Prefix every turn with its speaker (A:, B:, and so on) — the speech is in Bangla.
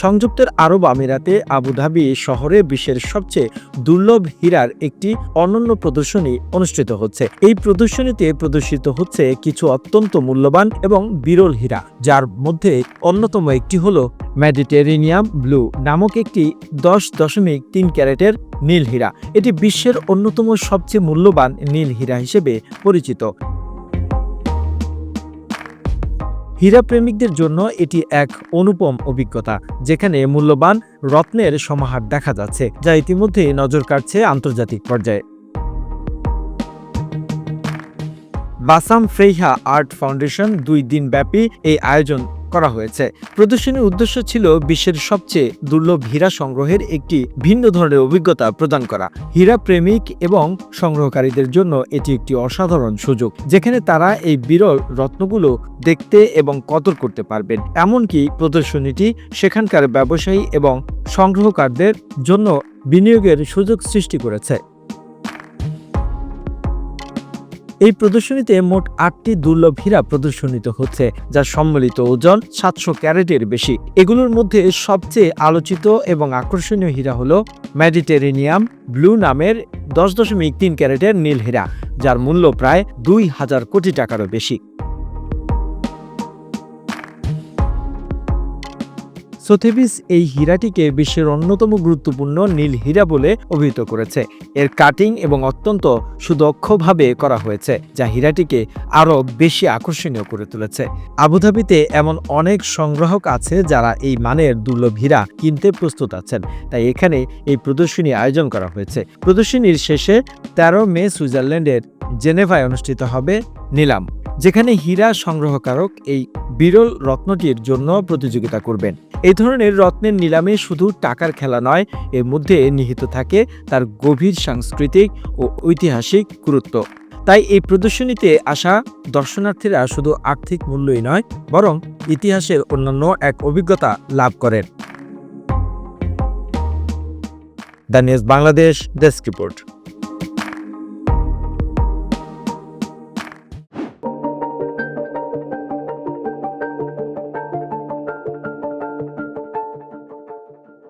A: সংযুক্ত আরব আমিরাতে আবুধাবি শহরে বিশ্বের সবচেয়ে দুর্লভ হীরার একটি অনন্য প্রদর্শনী অনুষ্ঠিত হচ্ছে। এই প্রদর্শনীতে প্রদর্শিত হচ্ছে কিছু অত্যন্ত মূল্যবান এবং বিরল হীরা, যার মধ্যে অন্যতম একটি হল মেডিটেরেনিয়াম ব্লু নামক একটি দশ দশমিক তিন ক্যারেটের নীল হীরা। এটি বিশ্বের অন্যতম সবচেয়ে মূল্যবান নীল হীরা হিসেবে পরিচিত। হীরা প্রেমিকদের জন্য এটি এক অনুপম অভিজ্ঞতা, যেখানে মূল্যবান রত্নের সমাহার দেখা যাচ্ছে, যা ইতিমধ্যে নজর কাটছে আন্তর্জাতিক পর্যায়ে। বাসাম ফ্রেইহা আর্ট ফাউন্ডেশন দুই দিনব্যাপী এই আয়োজন করা হয়েছে। প্রদর্শনীর উদ্দেশ্য ছিল বিশ্বের সবচেয়ে দুর্লভ হীরা সংগ্রহের একটি ভিন্ন ধরনের অভিজ্ঞতা প্রদান করা। হীরা প্রেমিক এবং সংগ্রহকারীদের জন্য এটি একটি অসাধারণ সুযোগ, যেখানে তারা এই বিরল রত্নগুলো দেখতে এবং কদর করতে পারবেন। এমনকি প্রদর্শনীটি সেখানকার ব্যবসায়ী এবং সংগ্রহকারদের জন্য বিনিয়োগের সুযোগ সৃষ্টি করেছে। এই প্রদর্শনীতে মোট আটটি দুর্লভ হীরা প্রদর্শনীত হচ্ছে যার সম্মিলিত ওজন সাতশো ক্যারেটের বেশি। এগুলোর মধ্যে সবচেয়ে আলোচিত এবং আকর্ষণীয় হীরা হল মেডিটেরেনিয়াম ব্লু নামের দশ দশমিক তিন ক্যারেটের নীল হীরা, যার মূল্য প্রায় দুই হাজার কোটি টাকারও বেশি। সোথেবিস এই হীরাটিকে বিশ্বের অন্যতম গুরুত্বপূর্ণ নীল হীরা বলে অভিহিত করেছে। এর কাটিং এবং অত্যন্ত সুদক্ষভাবে করা হয়েছে, যা হীরাটিকে আরও বেশি আকর্ষণীয় করে তুলেছে। আবুধাবিতে এমন অনেক সংগ্রাহক আছে যারা এই মানের দুর্লভ হীরা কিনতে প্রস্তুত আছেন। তাই এখানে এই প্রদর্শনী আয়োজন করা হয়েছে। প্রদর্শনীর শেষে তেরো মে সুইজারল্যান্ডের জেনেভায় অনুষ্ঠিত হবে নিলাম। যেখানে হীরা সংগ্রহকারক এই বিরল রত্নটির জন্য প্রতিযোগিতা করবেন। এই ধরনের রত্নের নিলামে শুধু টাকার খেলা নয়, এর মধ্যে নিহিত থাকে তার গভীর সাংস্কৃতিক ও ঐতিহাসিক গুরুত্ব। তাই এই প্রদর্শনীতে আসা দর্শনার্থীরা শুধু আর্থিক মূল্যই নয়, বরং ইতিহাসের অন্যান্য এক অভিজ্ঞতা লাভ করেন। The news Bangladesh desk report.